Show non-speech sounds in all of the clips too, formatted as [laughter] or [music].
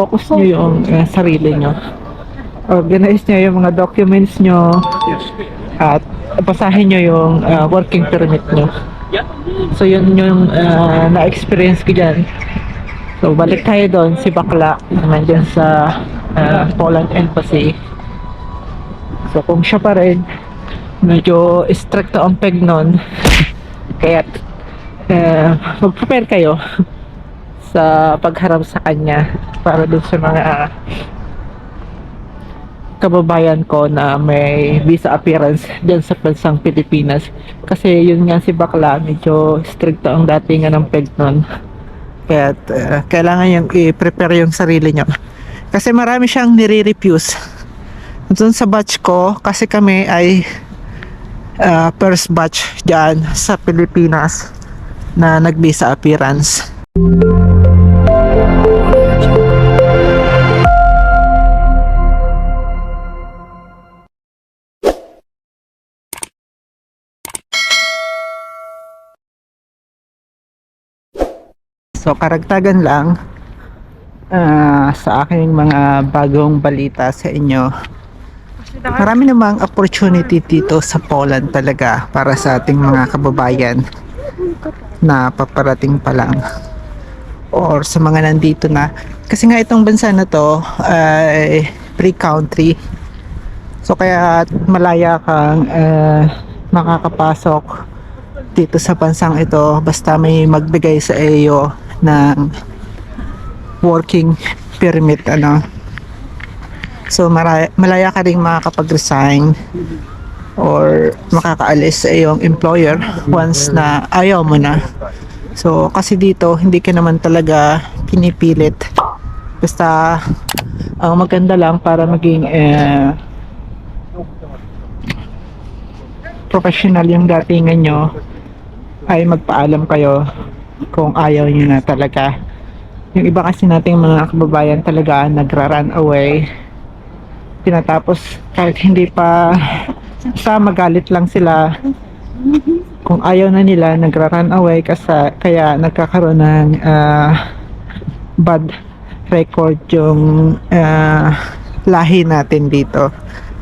i-focus nyo yung uh, sarili nyo. Organize nyo yung mga documents nyo at basahin nyo yung uh, working permit nyo. So yun yung uh, na-experience ko dyan. So balik tayo doon, si Bakla, nandyan sa uh, Poland Embassy. So kung siya pa rin, medyo stricto ang peg nun. Kaya uh, mag-prepare kayo sa pagharap sa kanya para dun sa mga kababayan ko na may visa appearance dyan sa bansang Pilipinas. Kasi yun nga si Bakla, medyo stricto ang datingan ng peg nun. Kaya uh, kailangan yung i-prepare yung sarili nyo. Kasi marami siyang nire-refuse. Doon sa batch ko, kasi kami ay uh, first batch dyan sa Pilipinas na nag-visa appearance. So karagtagan lang ah, sa aking mga bagong balita sa inyo. Marami namang opportunity dito sa Poland talaga para sa ating mga kababayan na paparating pa lang. Or sa mga nandito na. Kasi nga itong bansa na to ay free country so kaya malaya kang ah, makakapasok dito sa bansang ito. Basta may magbigay sa iyo ng working permit ano. So mara- malaya ka rin makakapag-resign or makakaalis sa iyong employer once na ayaw mo na. So kasi dito hindi ka naman talaga pinipilit. Basta ang maganda lang para maging eh, professional yung datingan nyo ay magpaalam kayo kung ayaw nyo na talaga. Yung iba kasi nating mga kababayan talaga nagra-run away. Tinatapos kahit hindi pa sa magalit lang sila kung ayaw na nila nagra-run away kasi kaya nagkakaroon ng ah, bad record yung ah, lahi natin dito.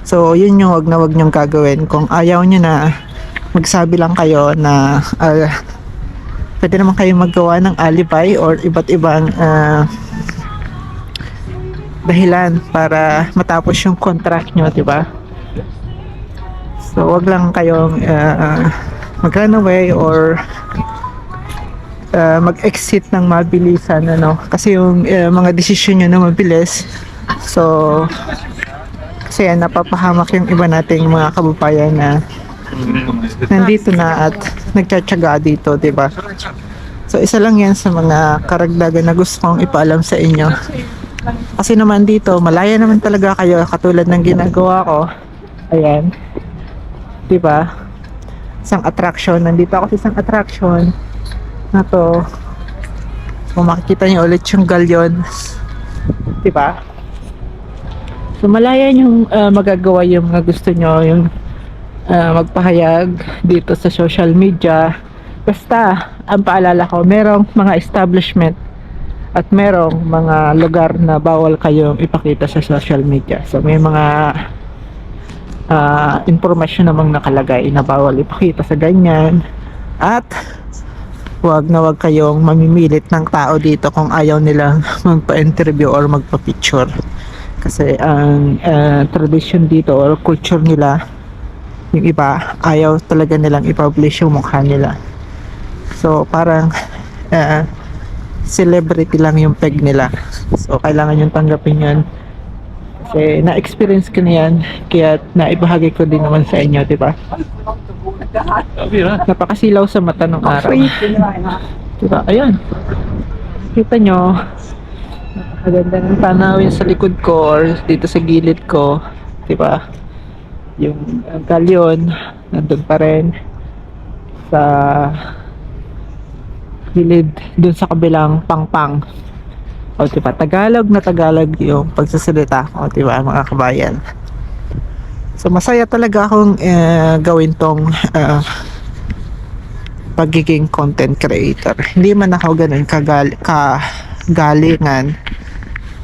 So, yun yung wag na wag niyong gagawin. Kung ayaw niyo na, magsabi lang kayo na ah, pwede naman kayo maggawa ng alibi or iba't ibang ah, dahilan para matapos yung contract nyo, di ba? So, wag lang kayong ah, mag-run away or ah, mag-exit ng mabilisan, ano? Kasi yung ah, mga desisyon nyo na mabilis, so, kasi napapahamak yung iba nating mga kababayan na nandito na at nagtsatsaga dito, di ba? So, isa lang yan sa mga karagdagan na gusto kong ipaalam sa inyo. Kasi naman dito, malaya naman talaga kayo katulad ng ginagawa ko. Ayan. Di ba? Isang attraction. Nandito ako sa isang attraction na to. Kung makikita niyo ulit yung galyon. Di ba? So malaya yung uh, magagawa yung mga gusto nyo, yung uh, magpahayag dito sa social media. Basta, ang paalala ko, merong mga establishment at merong mga lugar na bawal kayong ipakita sa social media. So may mga uh, information namang nakalagay na bawal ipakita sa ganyan. At wag na wag kayong mamimilit ng tao dito kung ayaw nilang [laughs] magpa-interview or magpa-picture. Kasi ang uh, tradition dito or culture nila, yung iba, ayaw talaga nilang i-publish yung mukha nila. So, parang uh, [laughs] celebrity lang yung peg nila. So, kailangan yung tanggapin yan. Kasi na-experience ko na yan, kaya naibahagi ko din naman sa inyo, di ba? Napakasilaw sa mata ng araw. Diba? Ayan. Kita nyo, napakaganda ng tanawin sa likod ko or dito sa gilid ko. Diba? Yung uh, galyon, nandun pa rin sa gilid dun sa kabilang pangpang. O diba, Tagalog na Tagalog yung pagsasalita ko, diba mga kabayan. So masaya talaga akong eh, gawin tong ah, pagiging content creator. Hindi man ako ganun kagal kagalingan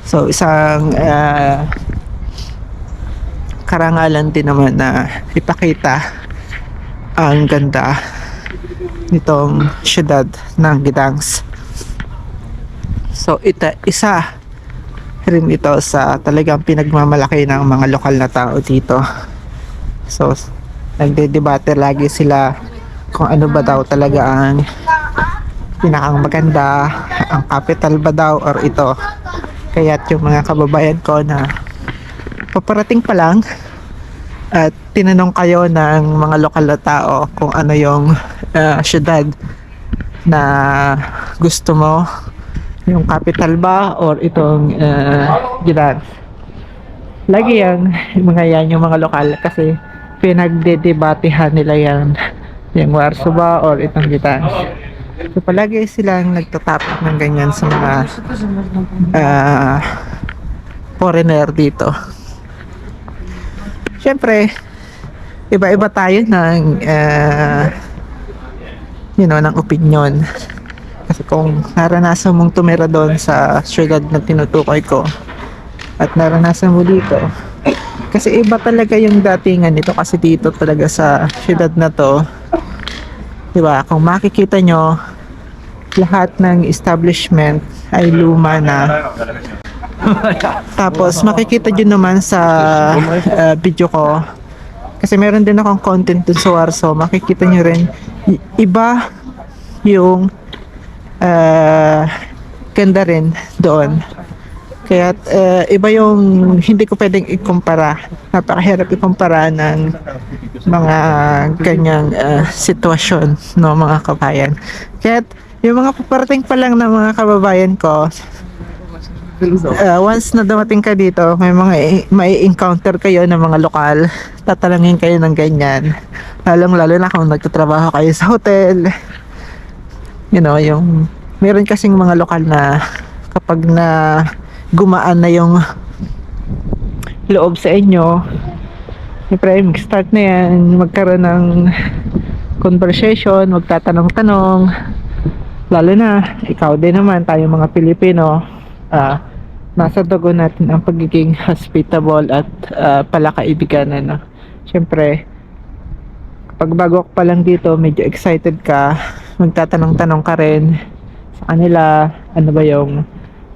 So isang ah, karangalan din naman na ipakita ang ganda nitong syudad ng Gidangs. So ita isa rin ito sa talagang pinagmamalaki ng mga lokal na tao dito. So nagdedebate lagi sila kung ano ba daw talaga ang pinakang maganda, ang capital ba daw or ito. Kaya't yung mga kababayan ko na paparating pa lang at tinanong kayo ng mga lokal na tao kung ano yung ah, syudad na gusto mo yung capital ba or itong uh, Gidan. Lagi yung mga yan, yung mga lokal kasi pinagdedebatehan nila yan yung Warsaw ba or itong Gidan. So palagi silang nagtatapak ng ganyan sa mga ah, foreigner dito. Siyempre, iba-iba tayo ng ah, you know, ng opinion. Kasi kung naranasan mong tumira doon sa syudad na tinutukoy ko at naranasan mo dito, kasi iba talaga yung datingan nito kasi dito talaga sa syudad na to, di ba, kung makikita nyo, lahat ng establishment ay luma na. [laughs] Tapos makikita nyo naman sa uh, video ko, kasi meron din akong content dun sa Warsaw, makikita nyo rin, iba yung uh, ganda rin doon. Kaya uh, iba yung hindi ko pwedeng ikumpara. Napakahirap ikumpara ng mga ganyang uh, sitwasyon no mga kabayan. Kaya yung mga paparating pa lang ng mga kababayan ko, uh, once na dumating ka dito, may mga may encounter kayo ng mga lokal, tatalangin kayo ng ganyan. Lalong lalo na kung nagtatrabaho kayo sa hotel. You know, yung meron kasing mga lokal na kapag na gumaan na yung loob sa inyo, siyempre mag-start na yan, magkaroon ng conversation, magtatanong-tanong, lalo na, ikaw din naman, tayo mga Pilipino, ah, nasa dugo natin ang pagiging [laughs] hospitable at ah, palakaibigan, ano. Siyempre, pag bago pa lang dito, medyo excited ka, magtatanong-tanong ka rin sa kanila, ano ba yung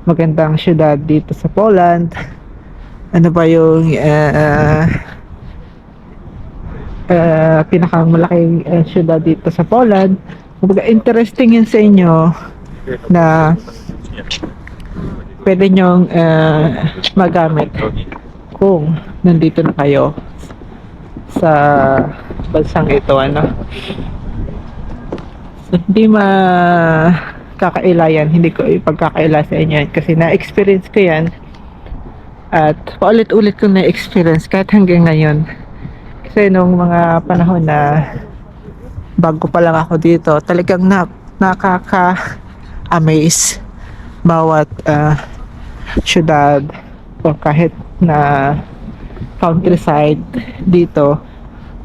magandang syudad dito sa Poland, ano ba yung uh, uh, pinakamalaking uh, syudad dito sa Poland. Kumbaga, interesting yun sa inyo na pwede nyong uh, magamit kung nandito na kayo sa bansang ito ano? Hindi ma kakailayan hindi ko ipagkakaila sa inyo yan kasi na-experience ko yan at paulit-ulit ko na-experience kahit hanggang ngayon. Kasi nung mga panahon na bago pa lang ako dito talagang na, nakaka-amaze bawat uh, syudad o kahit na countryside dito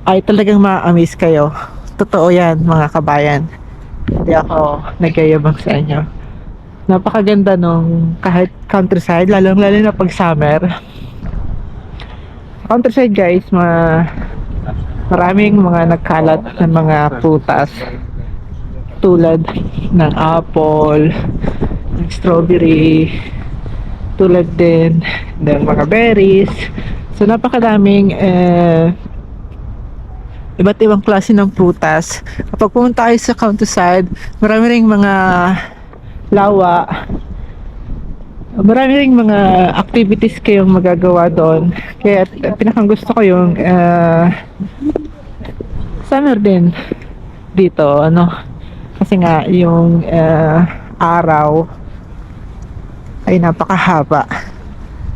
ay talagang ma-amaze kayo. Totoo yan mga kabayan. Hindi ako nagyayabang sa inyo. Napakaganda nung kahit countryside, lalong lalo na pag summer. Countryside guys, ma maraming mga nagkalat ng mga prutas tulad ng apple, ng strawberry, tulad din ng mga berries. So napakadaming eh, iba't ibang klase ng prutas. Kapag pumunta kayo sa countryside, marami ring mga lawa. Marami ring mga activities kayong magagawa doon. Kaya pinakang gusto ko yung eh, summer din dito, ano. Kasi nga yung eh, araw ay napakahaba.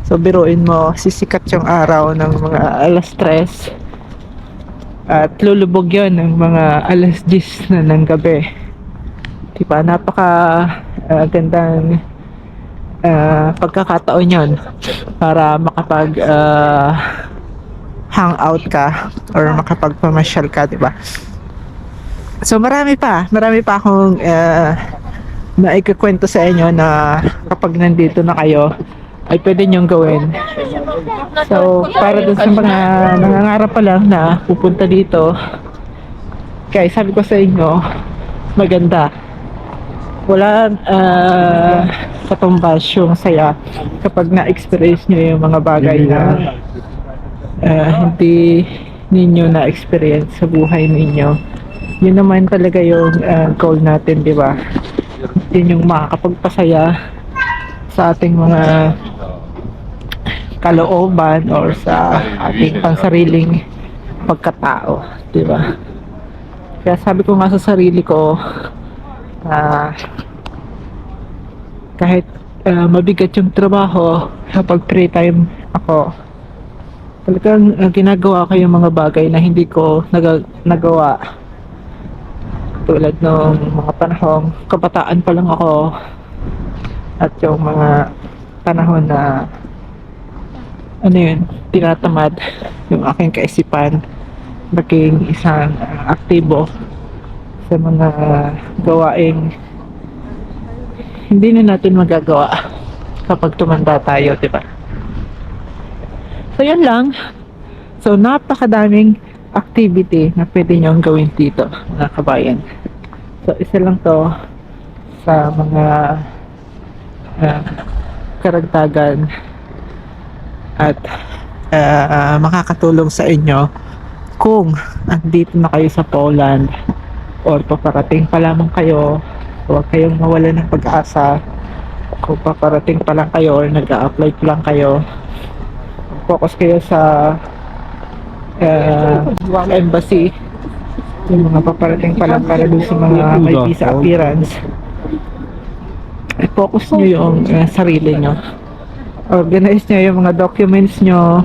So biruin mo, sisikat yung araw ng mga alas 3 at lulubog yon ng mga alas 10 na ng gabi. Diba? Napaka ah, gandang ah, pagkakataon yon para makapag ah, hangout ka or makapagpamasyal ka, diba? So marami pa, marami pa akong uh, na ikukwento sa inyo na kapag nandito na kayo ay pwede nyong gawin. So, para dun sa mga nangangarap pa lang na pupunta dito, kaya sabi ko sa inyo, maganda. Wala uh, katumbas yung saya kapag na-experience nyo yung mga bagay na uh, hindi ninyo na-experience sa buhay ninyo. Yun naman talaga yung uh, goal natin, di ba? Yun yung makakapagpasaya sa ating mga kalooban or sa ating pansariling pagkatao, di ba? Kaya sabi ko nga sa sarili ko, ah kahit ah, mabigat yung trabaho, kapag free time ako, talagang ah, ginagawa ko yung mga bagay na hindi ko naga- nagawa. Tulad ng mga panahong kabataan pa lang ako at yung mga panahon na ano yun, tinatamad yung aking kaisipan naging isang ah, aktibo sa mga gawaing hindi na natin magagawa kapag tumanda tayo, di ba? So, yan lang. So, napakadaming activity na pwede niyong gawin dito, mga kabayan. So, isa lang to sa mga ah, karagdagan at ah, makakatulong sa inyo kung andito na kayo sa Poland or paparating pa lamang kayo huwag kayong mawala ng pag-asa kung paparating pa lang kayo or nag-a-apply pa lang kayo focus kayo sa uh, embassy. Yung mga paparating pa lang para dun sa mga may visa appearance. Focus nyo yung uh, sarili nyo. Organize nyo yung mga documents nyo.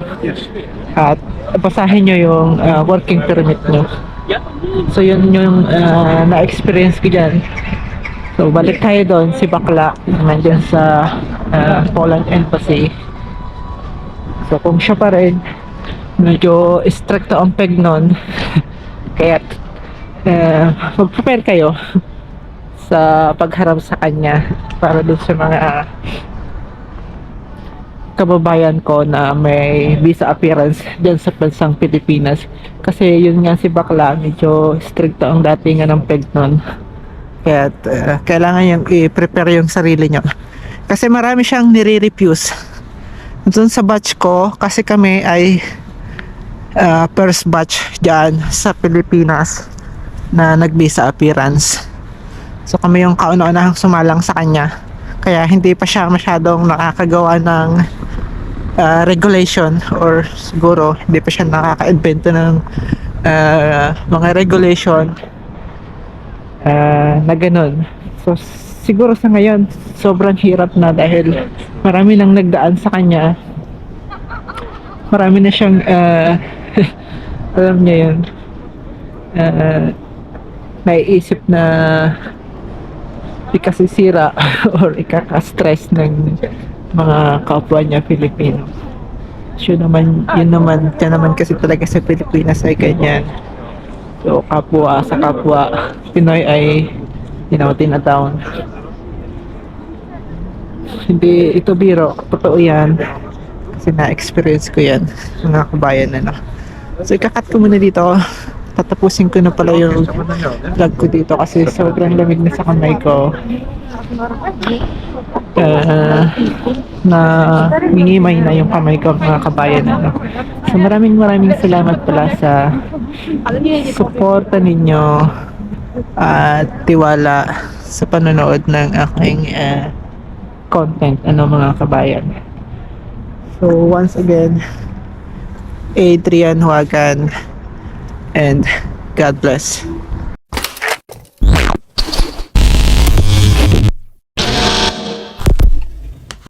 At basahin nyo yung uh, working permit nyo. So yun yung uh, na-experience ko dyan. So balik tayo doon si Bakla. Nandyan sa uh, Poland Embassy. So kung siya pa rin medyo stricto ang peg nun [laughs] kaya uh, mag-prepare kayo sa pagharap sa kanya para dun sa mga kababayan ko na may visa appearance dyan sa bansang Pilipinas. Kasi yun nga si Bakla, medyo stricto ang datingan ng peg nun. Kaya uh, kailangan yung i-prepare yung sarili nyo. Kasi marami siyang nire-refuse. Doon sa batch ko, kasi kami ay uh, first batch dyan sa Pilipinas na nag-visa appearance. So kami yung kauna-unahang sumalang sa kanya. Kaya hindi pa siya masyadong nakakagawa ng uh, regulation or siguro hindi pa siya nakaka-invento ng uh, mga regulation uh, na ganun. So siguro sa ngayon sobrang hirap na dahil marami nang nagdaan sa kanya. Marami na siyang uh, [laughs] alam niya yun uh, naiisip na ikasisira [laughs] or ikaka-stress ng mga kapwa niya Pilipino. So naman, yun naman, yan naman kasi talaga sa Pilipinas ay ganyan. So kapwa sa kapwa, Pinoy ay, you know, tinadown. Hindi ito biro, totoo yan. Kasi na-experience ko yan, mga kabayan ano. So ikakat ko muna dito. Tatapusin ko na pala yung vlog ko dito kasi sobrang lamig na sa kamay ko. Uh, na mingimay na yung kamay ko mga kabayan. Ano. so maraming maraming salamat pala sa suporta ninyo at tiwala sa panonood ng aking uh, content ano mga kabayan. So once again Adrian Huagan and God bless.